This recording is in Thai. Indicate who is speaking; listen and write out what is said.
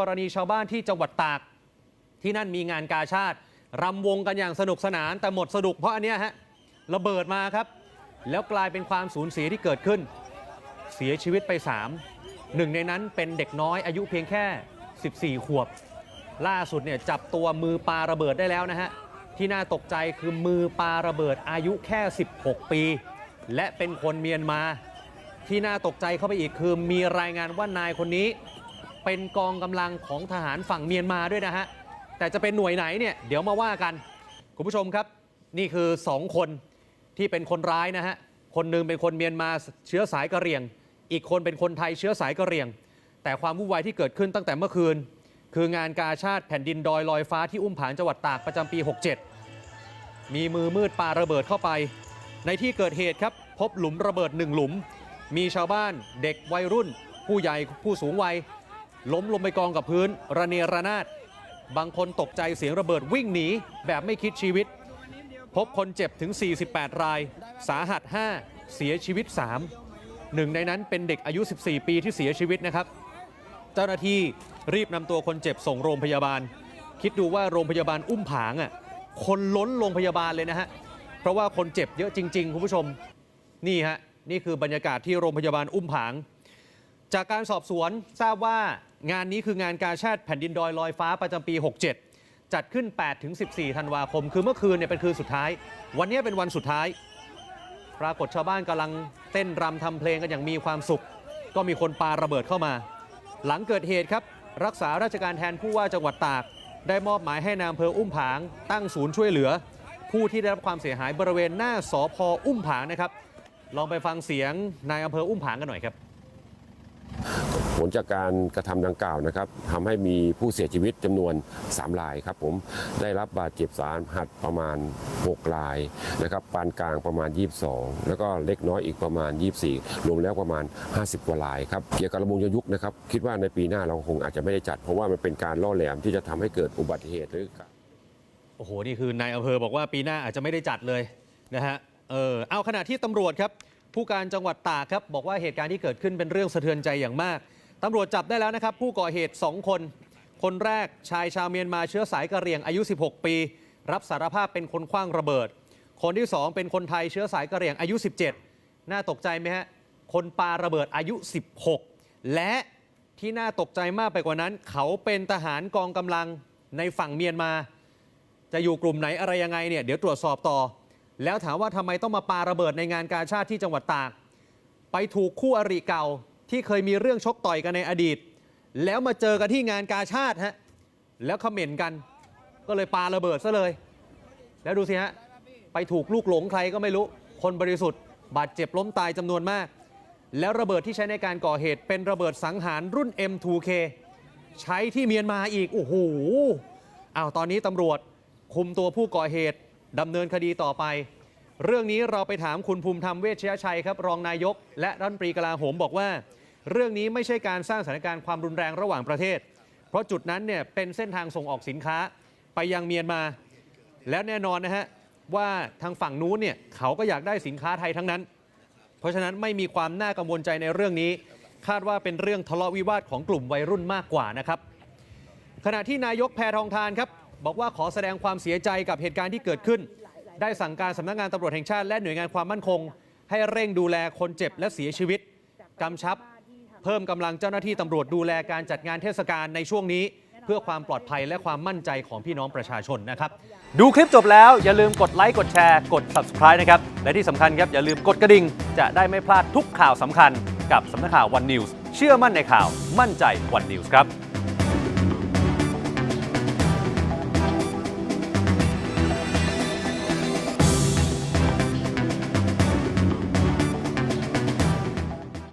Speaker 1: กรณีชาวบ้านที่จังหวัดตาก ที่นั่นมีงานกาชาติรำวงกันอย่างสนุกสนานแต่หมดสนุกเพราะอันเนี้ยฮะระเบิดมาครับ แล้วกลายเป็นความสูญเสียที่เกิดขึ้น เสียชีวิตไป 3 หนึ่งในนั้นเป็นเด็กน้อยอายุเพียงแค่ 14 ขวบ ล่าสุดเนี่ยจับตัวมือปาระเบิดได้แล้วนะฮะ ที่น่าตกใจคือมือปาระเบิดอายุแค่ 16 ปี และเป็นคนเมียนมา ที่น่าตกใจเข้าไปอีกคือมีรายงานว่านายคนนี้ เป็นกองกำลังของทหารฝั่งเมียนมาด้วยนะฮะ แต่จะเป็นหน่วยไหนเนี่ยเดี๋ยวมาว่ากัน คุณผู้ชมครับ นี่คือ 2 คนที่เป็นคนร้ายนะฮะ คนหนึงเป็นคนเมียนมาเชื้อสายกะเหรี่ยง อีกคนเป็นคนไทยเชื้อสายกะเหรี่ยง แต่ความวุ่นวายที่เกิดขึ้นตั้งแต่เมื่อคืน คืองานกาชาติแผ่นดินดอยลอยฟ้าที่อุ้มผางจังหวัดตากประจำปี 67 มีมือมืดปาระเบิดเข้าไป ในที่เกิดเหตุครับพบหลุมระเบิดหนึ่งหลุม มีชาวบ้านเด็กวัยรุ่น ผู้ใหญ่ผู้สูงวัย ล้มลงไปกองกับพื้น ระเนระนาด บางคนตกใจเสียงระเบิดวิ่งหนี แบบไม่คิดชีวิต พบคนเจ็บถึง 48 ราย สาหัส 5 เสียชีวิต 3 หนึ่งในนั้นเป็นเด็กอายุ 14 ปีที่เสียชีวิตนะครับ เจ้าหน้าที่รีบนำตัวคนเจ็บส่งโรงพยาบาล คิดดูว่าโรงพยาบาลอุ้มผางอะคนล้นโรงพยาบาลเลยนะฮะ เพราะว่าคนเจ็บเยอะจริง ๆ คุณผู้ชม นี่ฮะ นี่คือบรรยากาศที่โรงพยาบาลอุ้มผาง จากการสอบสวนทราบว่า งานนี้คืองานกาชาติแผ่นดินดอยลอยฟ้าประจำปี 67 จัดขึ้น 8-14 ธันวาคม คือเมื่อคืนเนี่ยเป็นคืนสุดท้าย วันนี้เป็นวันสุดท้าย ปรากฏชาวบ้านกำลังเต้นรำทำเพลงกันอย่างมีความสุข ก็มีคนปาระเบิดเข้ามา หลังเกิดเหตุครับ รักษาราชการแทนผู้ว่าจังหวัดตาก ได้มอบหมายให้นายอำเภออุ้มผาง ตั้งศูนย์ช่วยเหลือ ผู้ที่ได้รับความเสียหายบริเวณหน้าสพอุ้มผางนะครับ ลองไปฟังเสียงนายอำเภออุ้มผางกันหน่อยครับ
Speaker 2: ผลจากการกระทำดังกล่าวนะครับทำให้มีผู้เสียชีวิตจำนวน 3 รายครับผมได้รับบาดเจ็บสาหัสประมาณ 6 รายนะครับปานกลางประมาณ 22 แล้วก็เล็กน้อยอีกประมาณ 24 รวมแล้วประมาณ 50กว่ารายครับเกี่ยวกับระบงยยุกนะครับคิดว่าในปีหน้าเราคงอาจจะไม่ได้จัด เพราะว่ามันเป็นการล่อแหลมที่จะทำให้เกิดอุบัติเหตุหรือการ
Speaker 1: โอ้โหนี่คือนายอำเภอบอกว่าปีหน้าอาจจะไม่ได้จัดเลยนะฮะเออเอาขณะที่ตำรวจครับผู้การจังหวัดตากครับบอกว่าเหตุการณ์ที่เกิดขึ้นเป็นเรื่องสะเทือนใจอย่างมาก ตำรวจจับได้แล้วนะครับ ผู้ก่อเหตุ 2 คน คนแรกชายชาวเมียนมาเชื้อสายกะเหรี่ยงอายุ 16 ปี รับสารภาพเป็นคนคว้างระเบิด คนที่ 2 เป็นคนไทยเชื้อสายกะเหรี่ยงอายุ 17 น่าตกใจไหมฮะ คนปาระเบิดอายุ 16 และที่น่าตกใจมากไปกว่านั้น เขาเป็นทหารกองกำลังในฝั่งเมียนมา จะอยู่กลุ่มไหนอะไรยังไงเนี่ยเดี๋ยวตรวจสอบต่อ แล้วถามว่าทำไมต้องมาปาระเบิดในงานกาชาติที่จังหวัดตาก ไปถูกคู่อริเก่า ที่เคยมีเรื่องชกต่อยกันในอดีต แล้วมาเจอกันที่งานกาชาติฮะแล้วเขม่นกัน ก็เลยปาระเบิดซะเลย แล้วดูสิฮะไปถูกลูกหลงใครก็ไม่รู้ คนบริสุทธิ์ บาดเจ็บล้มตายจำนวนมาก แล้วระเบิดที่ใช้ในการก่อเหตุเป็นระเบิดสังหารรุ่น M2K ใช้ที่เมียนมาอีก โอ้โหอ้าวตอนนี้ตำรวจคุมตัวผู้ก่อเหตุดำเนินคดีต่อไป เรื่องนี้เราไปถามคุณภูมิธรรมเวชยชัยครับ รองนายก และรัฐมนตรีกลาโหมบอกว่า เรื่องนี้ไม่ใช่การสร้างสถานการณ์ความรุนแรงระหว่างประเทศ เพราะจุดนั้นเนี่ยเป็นเส้นทางส่งออกสินค้าไปยังเมียนมา แล้วแน่นอนนะฮะว่าทางฝั่งนู้นเนี่ยเขาก็อยากได้สินค้าไทยทั้งนั้น เพราะฉะนั้นไม่มีความน่ากังวลใจในเรื่องนี้ คาดว่าเป็นเรื่องทะเลาะวิวาทของกลุ่มวัยรุ่นมากกว่านะครับขณะที่นายกแพทองทานครับบอกว่าขอแสดงความเสียใจกับเหตุการณ์ที่เกิดขึ้น ได้สั่งการสำนักงานตำรวจแห่งชาติและหน่วยงานความมั่นคง ให้เร่งดูแลคนเจ็บและเสียชีวิตกำชับ เพิ่มกำลังเจ้าหน้าที่ตำรวจดูแลการจัดงานเทศกาลในช่วงนี้ เพื่อความปลอดภัยและความมั่นใจของพี่น้องประชาชนนะครับ ดูคลิปจบแล้วอย่าลืมกดไลค์กดแชร์กด subscribe นะครับ และที่สำคัญครับอย่าลืมกดกระดิ่ง จะได้ไม่พลาดทุกข่าวสำคัญกับสำนักข่าววันนิวส์เชื่อมั่นในข่าวมั่นใจวันนิวส์ครับ